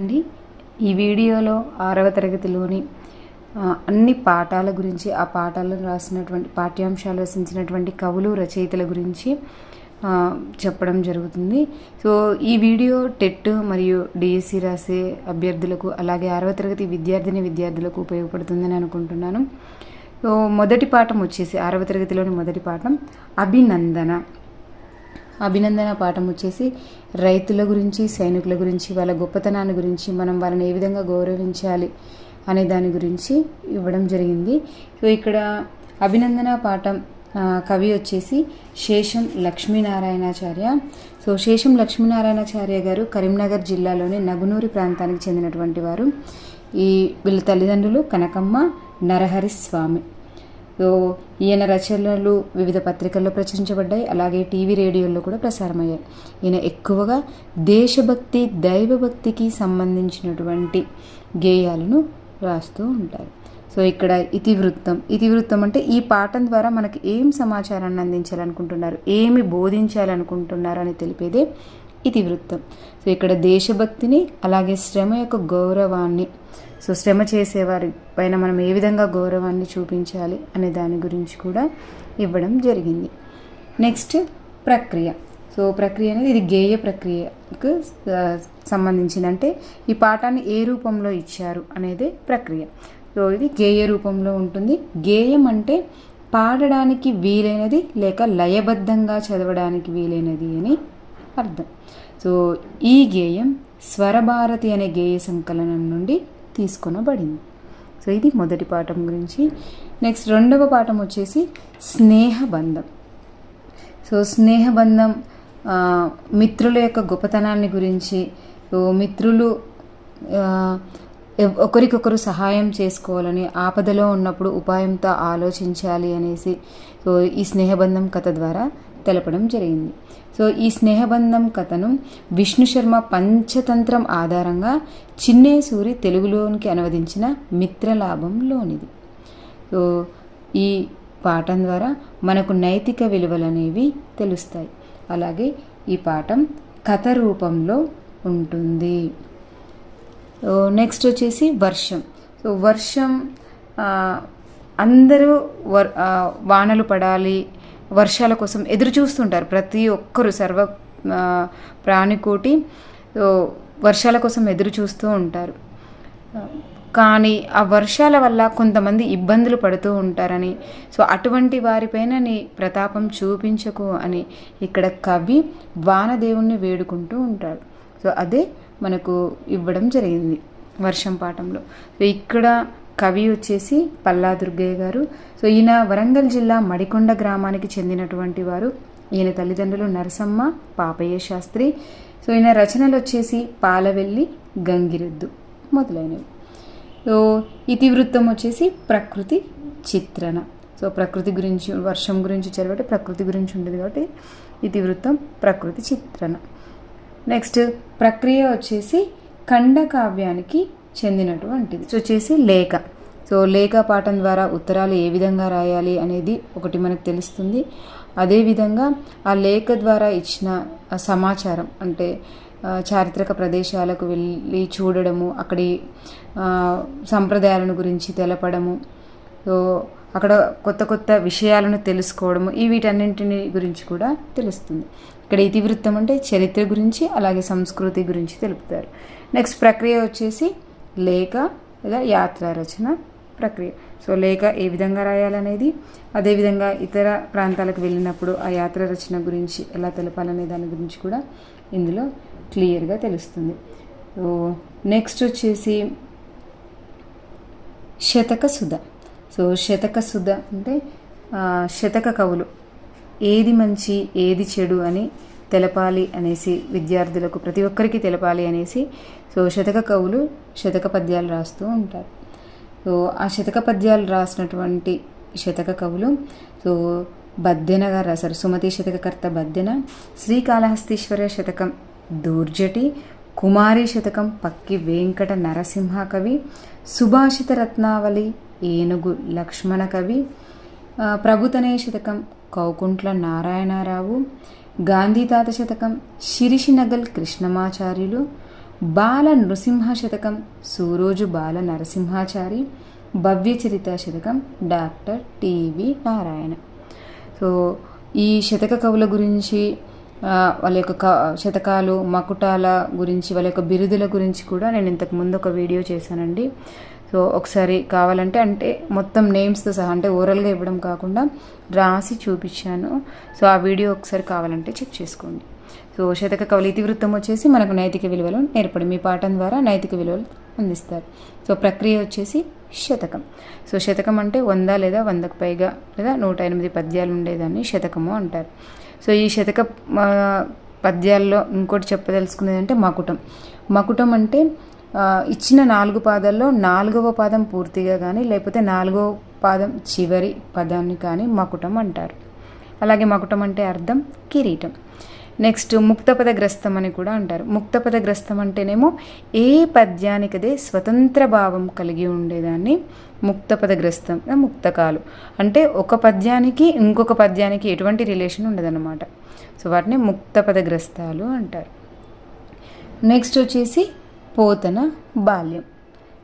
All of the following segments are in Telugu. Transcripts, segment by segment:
అండి. ఈ వీడియోలో ఆరవ తరగతిలోని అన్ని పాఠాల గురించి ఆ పాఠాలను రాసినటువంటి పాఠ్యాంశాలు రచించినటువంటి కవులు రచయితల గురించి చెప్పడం జరుగుతుంది. సో ఈ వీడియో టెట్ మరియు డిఎస్సి రాసే అభ్యర్థులకు అలాగే ఆరవ తరగతి విద్యార్థిని విద్యార్థులకు ఉపయోగపడుతుందని అనుకుంటున్నాను. సో మొదటి పాఠం వచ్చేసి ఆరవ తరగతిలోని మొదటి పాఠం అభినందన. అభినందన పాఠం వచ్చేసి రైతుల గురించి సైనికుల గురించి వాళ్ళ గొప్పతనాన్ని గురించి మనం వాళ్ళని ఏ విధంగా గౌరవించాలి అనే దాని గురించి ఇవ్వడం జరిగింది. సో ఇక్కడ అభినందన పాఠం కవి వచ్చేసి శేషం లక్ష్మీనారాయణాచార్య. సో శేషం లక్ష్మీనారాయణాచార్య గారు కరీంనగర్ జిల్లాలోని నగునూరి ప్రాంతానికి చెందినటువంటి వారు. ఈ వీళ్ళ తల్లిదండ్రులు కనకమ్మ నరహరి స్వామి ఈయన రచనలు వివిధ పత్రికల్లో ప్రచురించబడ్డాయి. అలాగే టీవీ రేడియోల్లో కూడా ప్రసారమయ్యాయి. ఈయన ఎక్కువగా దేశభక్తి దైవభక్తికి సంబంధించినటువంటి గేయాలను రాస్తూ ఉంటారు. సో ఇక్కడ ఇతివృత్తం. ఇతివృత్తం అంటే ఈ పాఠం ద్వారా మనకి ఏం సమాచారాన్ని అందించాలనుకుంటున్నారు? ఏమి బోధించాలనుకుంటున్నారు అని తెలిపేదే ఇతివృత్తం. సో ఇక్కడ దేశభక్తిని అలాగే శ్రమ యొక్క గౌరవాన్ని సో శ్రమ చేసేవారి పైన మనం ఏ విధంగా గౌరవాన్ని చూపించాలి అనే దాని గురించి కూడా ఇవ్వడం జరిగింది. నెక్స్ట్ ప్రక్రియ. సో ప్రక్రియ అనేది ఇది గేయ ప్రక్రియకు సంబంధించింది అంటే ఈ పాఠాన్ని ఏ రూపంలో ఇచ్చారు అనేది ప్రక్రియ. సో ఇది గేయ రూపంలో ఉంటుంది. గేయం అంటే పాడడానికి వీలైనది లేక లయబద్ధంగా చదవడానికి వీలైనది అని అర్థం. సో ఈ గేయం స్వరభారతి అనే గేయ సంకలనం నుండి తీసుకొనబడింది. సో ఇది మొదటి పాఠం గురించి. నెక్స్ట్ రెండవ పాఠం వచ్చేసి స్నేహబంధం. సో స్నేహబంధం మిత్రుల యొక్క గొప్పతనాన్ని గురించి మిత్రులు ఒకరికొకరు సహాయం చేసుకోవాలని ఆపదలో ఉన్నప్పుడు ఉపాయంతో ఆలోచించాలి అనేసి ఈ స్నేహబంధం కథ ద్వారా తెలపడం జరిగింది. సో ఈ స్నేహబంధం కథను విష్ణు శర్మ పంచతంత్రం ఆధారంగా చిన్నేసూరి తెలుగులోనికి అనువదించిన మిత్రలాభంలోనిది. సో ఈ పాఠం ద్వారా మనకు నైతిక విలువలు అనేవి తెలుస్తాయి. అలాగే ఈ పాఠం కథ రూపంలో ఉంటుంది. నెక్స్ట్ వచ్చేసి వర్షం. సో వర్షం అందరూ వర్ వానలు పడాలి వర్షాల కోసం ఎదురు చూస్తుంటారు. ప్రతి ఒక్కరు సర్వ ప్రాణికోటి వర్షాల కోసం ఎదురు చూస్తూ ఉంటారు. కానీ ఆ వర్షాల వల్ల కొంతమంది ఇబ్బందులు పడుతూ ఉంటారని సో అటువంటి వారిపైన నీ ప్రతాపం చూపించకు అని ఇక్కడ కవి వానదేవుణ్ణి వేడుకుంటూ ఉంటాడు. సో అదే మనకు ఇవ్వడం జరిగింది వర్షం పాఠంలో. సో ఇక్కడ కవి వచ్చేసి పల్లా దుర్గయ్య గారు. సో ఈయన వరంగల్ జిల్లా మడికొండ గ్రామానికి చెందినటువంటి వారు. ఈయన తల్లిదండ్రులు నరసమ్మ పాపయ్య శాస్త్రి. సో ఈయన రచనలు వచ్చేసి పాలవెల్లి గంగిరెద్దు మొదలైనవి. సో ఇతివృత్తం వచ్చేసి ప్రకృతి చిత్రణ. సో ప్రకృతి గురించి వర్షం గురించి చదివితే ప్రకృతి గురించి ఉండేది కాబట్టి ఇతివృత్తం ప్రకృతి చిత్రణ. నెక్స్ట్ ప్రక్రియ వచ్చేసి ఖండకావ్యానికి చెందినటువంటిది. సో వచ్చేసి లేఖ. సో లేఖ పాఠం ద్వారా ఉత్తరాలు ఏ విధంగా రాయాలి అనేది ఒకటి మనకు తెలుస్తుంది. అదేవిధంగా ఆ లేఖ ద్వారా ఇచ్చిన సమాచారం అంటే చారిత్రక ప్రదేశాలకు వెళ్ళి చూడడము అక్కడి సంప్రదాయాలను గురించి తెలపడము సో అక్కడ కొత్త కొత్త విషయాలను తెలుసుకోవడము ఈ వీటన్నింటిని గురించి కూడా తెలుస్తుంది. ఇక్కడ ఇతివృత్తం అంటే చరిత్ర గురించి అలాగే సంస్కృతి గురించి తెలుపుతారు. నెక్స్ట్ ప్రక్రియ వచ్చేసి లేఖ లేదా యాత్ర రచన ప్రక్రియ. సో లేఖ ఏ విధంగా రాయాలనేది అదేవిధంగా ఇతర ప్రాంతాలకు వెళ్ళినప్పుడు ఆ యాత్ర రచన గురించి ఎలా తెలపాలనే దాని గురించి కూడా ఇందులో క్లియర్గా తెలుస్తుంది. సో నెక్స్ట్ వచ్చేసి శతక సుధ. సో శతక సుధ అంటే శతక కవులు. ఏది మంచి ఏది చెడు అని తెలపాలి అనేసి విద్యార్థులకు ప్రతి ఒక్కరికి తెలపాలి అనేసి సో శతక కవులు శతక పద్యాలు రాస్తూ ఉంటారు. సో ఆ శతక పద్యాలు రాసినటువంటి శతక కవులు సో బద్దెనగా రాశారు. సుమతి శతకకర్త బద్దెన శ్రీకాళహస్తీశ్వర శతకం దూర్జటి కుమారి శతకం పక్కి వెంకట నరసింహ కవి సుభాషిత రత్నావళి ఏనుగు లక్ష్మణ కవి ప్రభుతనే శతకం కౌకుంట్ల నారాయణరావు గాంధీ తాత శతకం శిరిషినగల్ కృష్ణమాచార్యులు బాల నృసింహ శతకం సూరోజు బాల నరసింహాచారి భవ్యచరిత శతకం డాక్టర్ టివి నారాయణ. సో ఈ శతక కవుల గురించి వాళ్ళ యొక్క క శతకాలు మకుటాల గురించి వాళ్ళ యొక్క బిరుదుల గురించి కూడా నేను ఇంతకు ముందు ఒక వీడియో చేశానండి. సో ఒకసారి కావాలంటే అంటే మొత్తం నేమ్స్తో సహా అంటే ఓరల్గా ఇవ్వడం కాకుండా రాసి చూపించాను. సో ఆ వీడియో ఒకసారి కావాలంటే చెక్ చేసుకోండి. సో శతక కవుల ఇతివృత్తం వచ్చేసి మనకు నైతిక విలువలు నేర్పడం. మీ పాఠం ద్వారా నైతిక విలువలు అందిస్తారు. సో ప్రక్రియ వచ్చేసి శతకం. సో శతకం అంటే వంద లేదా వందకు పైగా లేదా నూట ఎనిమిది పద్యాలు ఉండేదాన్ని శతకము అంటారు. సో ఈ శతక పద్యాల్లో ఇంకోటి చెప్పదలుచుకునేది అంటే మకుటం. మకుటం అంటే ఇచ్చిన నాలుగు పాదాల్లో నాలుగవ పాదం పూర్తిగా కానీ లేకపోతే నాలుగవ పాదం చివరి పదాన్ని కానీ మకుటం అంటారు. అలాగే మకుటం అంటే అర్థం కిరీటం. నెక్స్ట్ ముక్తపద గ్రస్తం అని కూడా అంటారు. ముక్తపద గ్రస్తం అంటేనేమో ఏ పద్యానికదే స్వతంత్ర భావం కలిగి ఉండేదాన్ని ముక్తపద గ్రస్తం ముక్తకాలు. అంటే ఒక పద్యానికి ఇంకొక పద్యానికి ఎటువంటి రిలేషన్ ఉండదన్నమాట. సో వాటిని ముక్తపద గ్రస్తాలు అంటారు. నెక్స్ట్ వచ్చేసి పోతన బాల్యం.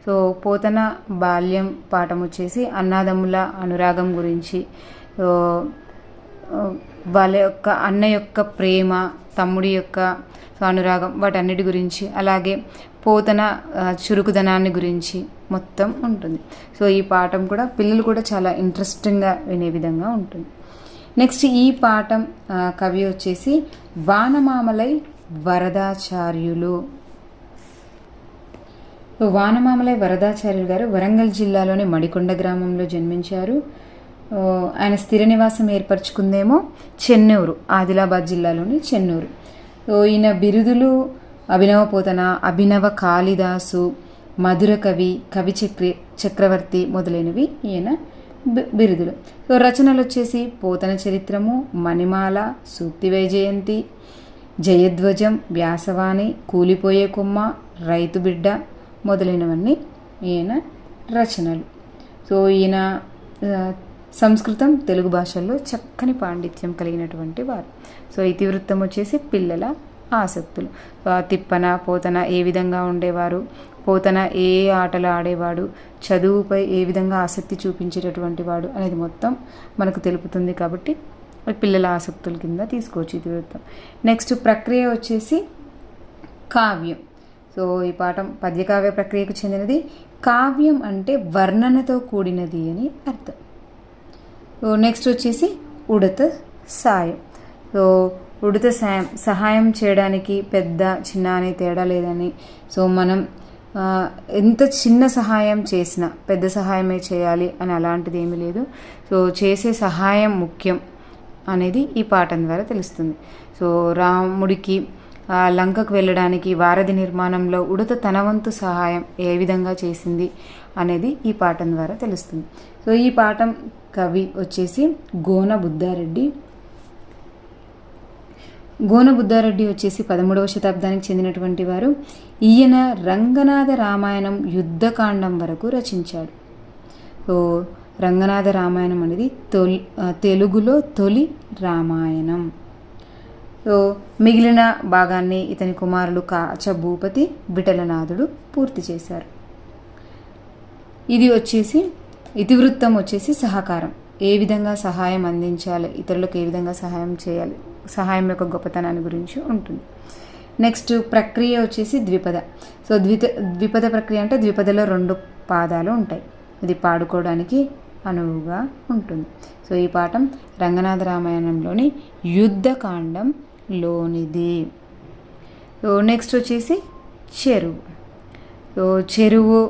సో పోతన బాల్యం పాఠం వచ్చేసి అన్నాదమ్ముల అనురాగం గురించి. సో, వాళ్ళ యొక్క అన్న యొక్క ప్రేమ తమ్ముడి యొక్క అనురాగం వాటన్నిటి గురించి అలాగే పోతన చురుకుదనాన్ని గురించి మొత్తం ఉంటుంది. సో ఈ పాఠం కూడా పిల్లలు కూడా చాలా ఇంట్రెస్టింగ్గా వినే విధంగా ఉంటుంది. నెక్స్ట్ ఈ పాఠం కవి వచ్చేసి వానమామలై వరదాచార్యులు. వానమామలై వరదాచార్యులు గారు వరంగల్ జిల్లాలోని మడికొండ గ్రామంలో జన్మించారు. ఆయన స్థిర నివాసం ఏర్పరచుకుందేమో చెన్నూరు ఆదిలాబాద్ జిల్లాలోని చెన్నూరు. ఈయన బిరుదులు అభినవ పోతన అభినవ కాళిదాసు మధుర కవి కవి చక్రి చక్రవర్తి మొదలైనవి ఈయన బిరుదులు. రచనలు వచ్చేసి పోతన చరిత్రము మణిమాల సూక్తి వైజయంతి జయధ్వజం వ్యాసవాణి కూలిపోయే కొమ్మ రైతు బిడ్డ మొదలైనవన్నీ ఈయన రచనలు. సో ఈయన సంస్కృతం తెలుగు భాషల్లో చక్కని పాండిత్యం కలిగినటువంటి వారు. సో ఇతివృత్తం వచ్చేసి పిల్లల ఆసక్తులు. తిప్పన పోతన ఏ విధంగా ఉండేవారు? పోతన ఏ ఆటలు ఆడేవాడు? చదువుపై ఏ విధంగా ఆసక్తి చూపించేటటువంటి వాడు అనేది మొత్తం మనకు తెలుపుతుంది కాబట్టి పిల్లల ఆసక్తుల కింద తీసుకోవచ్చు ఇతివృత్తం. నెక్స్ట్ ప్రక్రియ వచ్చేసి కావ్యం. సో ఈ పాఠం పద్యకావ్య ప్రక్రియకు చెందినది. కావ్యం అంటే వర్ణనతో కూడినది అని అర్థం. సో నెక్స్ట్ వచ్చేసి ఉడత సాయం. సో ఉడత సాయం సహాయం చేయడానికి పెద్ద చిన్న అనే తేడా లేదని. సో మనం ఎంత చిన్న సహాయం చేసినా పెద్ద సహాయమే చేయాలి అని అలాంటిది ఏమీ లేదు. సో చేసే సహాయం ముఖ్యం అనేది ఈ పాఠం ద్వారా తెలుస్తుంది. సో రాముడికి లంకకు వెళ్ళడానికి వారధి నిర్మాణంలో ఉడత తన వంతు సహాయం ఏ విధంగా చేసింది అనేది ఈ పాఠం ద్వారా తెలుస్తుంది. సో ఈ పాఠం కవి వచ్చేసి గోన బుద్ధారెడ్డి. గోన బుద్ధారెడ్డి వచ్చేసి పదమూడవ శతాబ్దానికి చెందినటువంటి వారు. ఈయన రంగనాథ రామాయణం యుద్ధకాండం వరకు రచించాడు. సో రంగనాథ రామాయణం అనేది తొలి తెలుగులో తొలి రామాయణం. మిగిలిన భాగాన్ని ఇతని కుమారులు కాచ భూపతి బిటలనాథుడు పూర్తి చేశారు. ఇది వచ్చేసి ఇతివృత్తం వచ్చేసి సహకారం. ఏ విధంగా సహాయం అందించాలి ఇతరులకు ఏ విధంగా సహాయం చేయాలి సహాయం యొక్క గొప్పతనాన్ని గురించి ఉంటుంది. నెక్స్ట్ ప్రక్రియ వచ్చేసి ద్విపద. సో ద్విత ద్విపద ప్రక్రియ అంటే ద్విపదలో రెండు పాదాలు ఉంటాయి. ఇది పాడుకోవడానికి అనువుగా ఉంటుంది. సో ఈ పాఠం రంగనాథ రామాయణంలోని యుద్ధకాండం లోనిది. నెక్స్ట్ వచ్చేసి చెరువు. చెరువు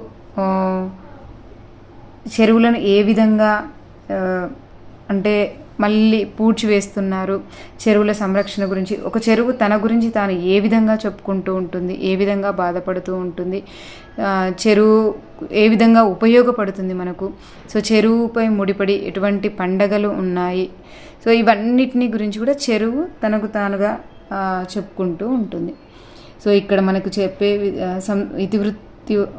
చెరువులను ఏ విధంగా అంటే మళ్ళీ పూడ్చివేస్తున్నారు. చెరువుల సంరక్షణ గురించి ఒక చెరువు తన గురించి తాను ఏ విధంగా చెప్పుకుంటూ ఉంటుంది ఏ విధంగా బాధపడుతూ ఉంటుంది చెరువు ఏ విధంగా ఉపయోగపడుతుంది మనకు. సో చెరువుపై ముడిపడి ఎటువంటి పండగలు ఉన్నాయి. సో ఇవన్నిటిని గురించి కూడా చెరువు తనకు తానుగా చెప్పుకుంటూ ఉంటుంది. సో ఇక్కడ మనకు చెప్పే సం ఇతివృత్తి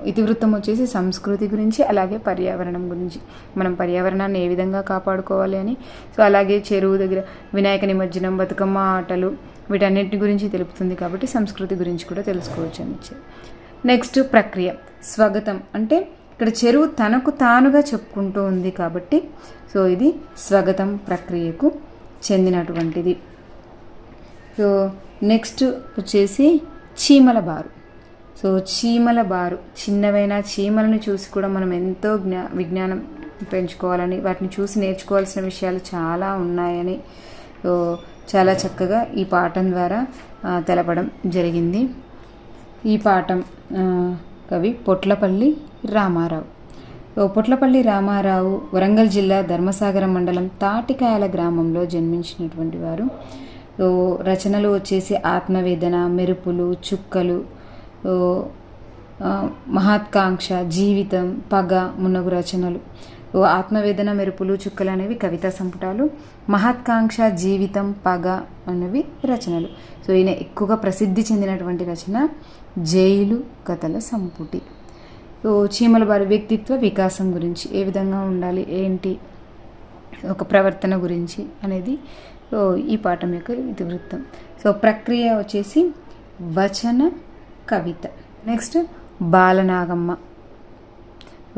ఇతివృత్తం వచ్చేసి సంస్కృతి గురించి అలాగే పర్యావరణం గురించి. మనం పర్యావరణాన్ని ఏ విధంగా కాపాడుకోవాలి అని. సో అలాగే చెరువు దగ్గర వినాయక నిమజ్జనం బతుకమ్మ ఆటలు వీటన్నిటి గురించి తెలుపుతుంది కాబట్టి సంస్కృతి గురించి కూడా తెలుసుకోవచ్చు అని నెక్స్ట్ ప్రక్రియ స్వాగతం. అంటే ఇక్కడ చెరువు తనకు తానుగా చెప్పుకుంటూ ఉంది కాబట్టి సో ఇది స్వాగతం ప్రక్రియకు చెందినటువంటిది. సో నెక్స్ట్ వచ్చేసి చీమల బారు. సో చీమల బారు చిన్నవైన చీమలను చూసి కూడా మనం ఎంతో జ్ఞా విజ్ఞానం పెంచుకోవాలని వాటిని చూసి నేర్చుకోవాల్సిన విషయాలు చాలా ఉన్నాయని సో చాలా చక్కగా ఈ పాఠం ద్వారా తెలపడం జరిగింది. ఈ పాఠం కవి పొట్లపల్లి రామారావు. పొట్లపల్లి రామారావు వరంగల్ జిల్లా ధర్మసాగరం మండలం తాటికాయల గ్రామంలో జన్మించినటువంటి వారు. రచనలు వచ్చేసి ఆత్మవేదన మెరుపులు చుక్కలు మహాత్కాంక్ష జీవితం పగ మున్నగు రచనలు. ఆత్మవేదన మెరుపులు చుక్కలు అనేవి కవితా సంపుటాలు. మహత్కాంక్ష జీవితం పగ అనేవి రచనలు. సో ఈయన ఎక్కువగా ప్రసిద్ధి చెందినటువంటి రచన జైలు కథల సంపుటి. సో చీమల వారి వ్యక్తిత్వ వికాసం గురించి ఏ విధంగా ఉండాలి ఏంటి ఒక ప్రవర్తన గురించి అనేది ఈ పాఠం యొక్క ఇతివృత్తం. సో ప్రక్రియ వచ్చేసి వచన కవిత. Next Balanagamma.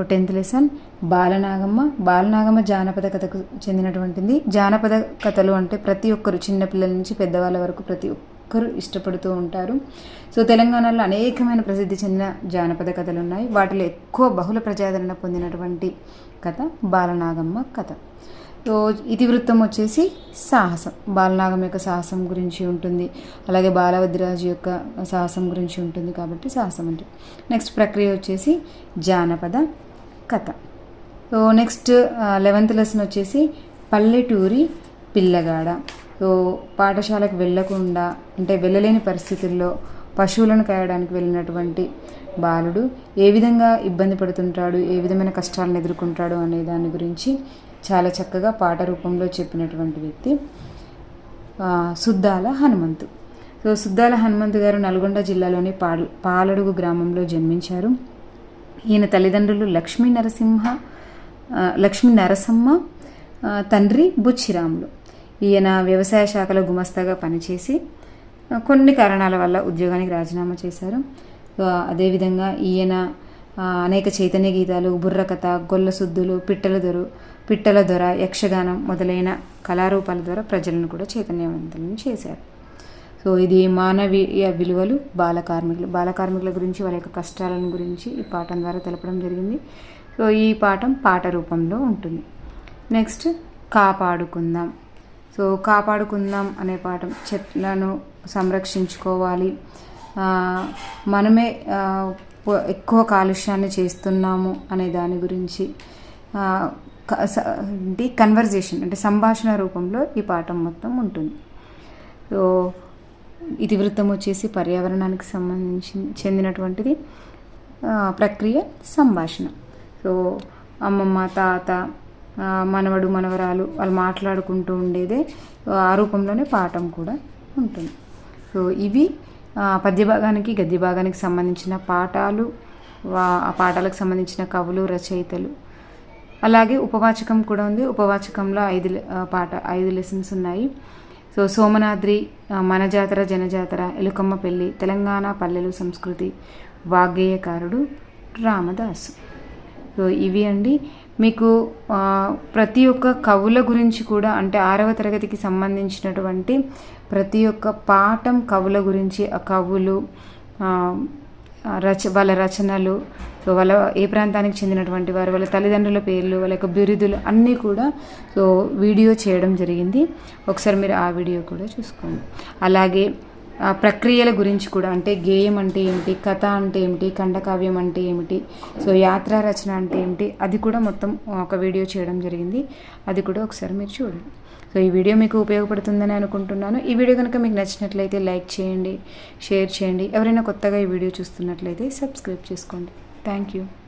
Tenth lesson. Balanagamma. Balanagamma జానపద కథకు చెందినటువంటిది. జానపద కథలు అంటే ప్రతి ఒక్కరు చిన్నపిల్లల నుంచి పెద్దవాళ్ళ వరకు ప్రతి ఒక్కరు ఇష్టపడుతూ ఉంటారు. సో తెలంగాణలో అనేకమైన ప్రసిద్ధి చెందిన జానపద కథలు ఉన్నాయి. వాటిలో ఎక్కువ బహుళ ప్రజాదరణ పొందినటువంటి కథ బాలనాగమ్మ కథ. సో ఇతివృత్తం వచ్చేసి సాహసం. బాలనాగం యొక్క సాహసం గురించి ఉంటుంది. అలాగే బాలవద్రాజు యొక్క సాహసం గురించి ఉంటుంది కాబట్టి సాహసం అంటే. నెక్స్ట్ ప్రక్రియ వచ్చేసి జానపద కథ. సో నెక్స్ట్ లెవెంత్ లెసన్ వచ్చేసి పల్లెటూరి పిల్లగాడ. సో పాఠశాలకు వెళ్ళకుండా అంటే వెళ్ళలేని పరిస్థితుల్లో పశువులను కాయడానికి వెళ్ళినటువంటి బాలుడు ఏ విధంగా ఇబ్బంది పడుతుంటాడు ఏ విధమైన కష్టాలను ఎదుర్కొంటాడు అనే దాని గురించి చాలా చక్కగా పాట రూపంలో చెప్పినటువంటి వ్యక్తి సుద్దాల హనుమంతు. సో సుద్దాల హనుమంతు గారు నల్గొండ జిల్లాలోని పాల్ పాలడుగు గ్రామంలో జన్మించారు. ఈయన తల్లిదండ్రులు లక్ష్మీ నరసింహ లక్ష్మీ నరసమ్మ తండ్రి బుచ్చిరాములు. ఈయన వ్యవసాయ శాఖలో గుమస్తాగా పనిచేసి కొన్ని కారణాల వల్ల ఉద్యోగానికి రాజీనామా చేశారు. అదేవిధంగా ఈయన అనేక చైతన్య గీతాలు బుర్రకథ గొల్ల సుద్దులు పిట్టల దొరు పిట్టల ద్వారా యక్షగానం మొదలైన కళారూపాల ద్వారా ప్రజలను కూడా చైతన్యవంతులను చేశారు. సో ఇది మానవీయ విలువలు బాల కార్మికులు. బాల కార్మికుల గురించి వాళ్ళ యొక్క కష్టాలను గురించి ఈ పాఠం ద్వారా తెలపడం జరిగింది. సో ఈ పాఠం పాట రూపంలో ఉంటుంది. నెక్స్ట్ కాపాడుకుందాం. సో కాపాడుకుందాం అనే పాఠం చెట్లను సంరక్షించుకోవాలి. మనమే ఎక్కువ కాలుష్యాన్ని చేస్తున్నాము అనే దాని గురించి అంటే కన్వర్జేషన్ అంటే సంభాషణ రూపంలో ఈ పాఠం మొత్తం ఉంటుంది. సో ఇతివృత్తం వచ్చేసి పర్యావరణానికి సంబంధించి చెందినటువంటిది ప్రక్రియ సంభాషణ. సో అమ్మమ్మ తాత మనవడు మనవరాలు వాళ్ళు మాట్లాడుకుంటూ ఉండేదే ఆ రూపంలోనే పాఠం కూడా ఉంటుంది. సో ఇవి పద్య భాగానికి గద్య భాగానికి సంబంధించిన పాఠాలు ఆ పాఠాలకు సంబంధించిన కవులు రచయితలు అలాగే ఉపవాచకం కూడా ఉంది. ఉపవాచకంలో ఐదు పాట ఐదు లెసన్స్ ఉన్నాయి. సో సోమనాద్రి మన జాతర జనజాతర ఎలుకమ్మ పెళ్ళి తెలంగాణ పల్లెలు సంస్కృతి వాగ్గేయకారుడు రామదాసు. సో ఇవి అండి. మీకు ప్రతి ఒక్క కవుల గురించి కూడా అంటే ఆరవ తరగతికి సంబంధించినటువంటి ప్రతి ఒక్క పాఠం కవుల గురించి ఆ కవులు రచ వాళ్ళ రచనలు సో వాళ్ళ ఏ ప్రాంతానికి చెందినటువంటి వారు వాళ్ళ తల్లిదండ్రుల పేర్లు వాళ్ళ యొక్క బిరుదులు అన్నీ కూడా సో వీడియో చేయడం జరిగింది. ఒకసారి మీరు ఆ వీడియో కూడా చూసుకోండి. అలాగే ప్రక్రియల గురించి కూడా అంటే గేయం అంటే ఏమిటి కథ అంటే ఏమిటి ఖండకావ్యం అంటే ఏమిటి సో యాత్రా రచన అంటే ఏమిటి అది కూడా మొత్తం ఒక వీడియో చేయడం జరిగింది. అది కూడా ఒకసారి మీరు చూడండి. సో ఈ వీడియో మీకు ఉపయోగపడుతుందని అనుకుంటున్నాను. ఈ వీడియో కనుక మీకు నచ్చినట్లయితే లైక్ చేయండి షేర్ చేయండి. ఎవరైనా కొత్తగా ఈ వీడియో చూస్తున్నట్లయితే సబ్స్క్రైబ్ చేసుకోండి. Thank you.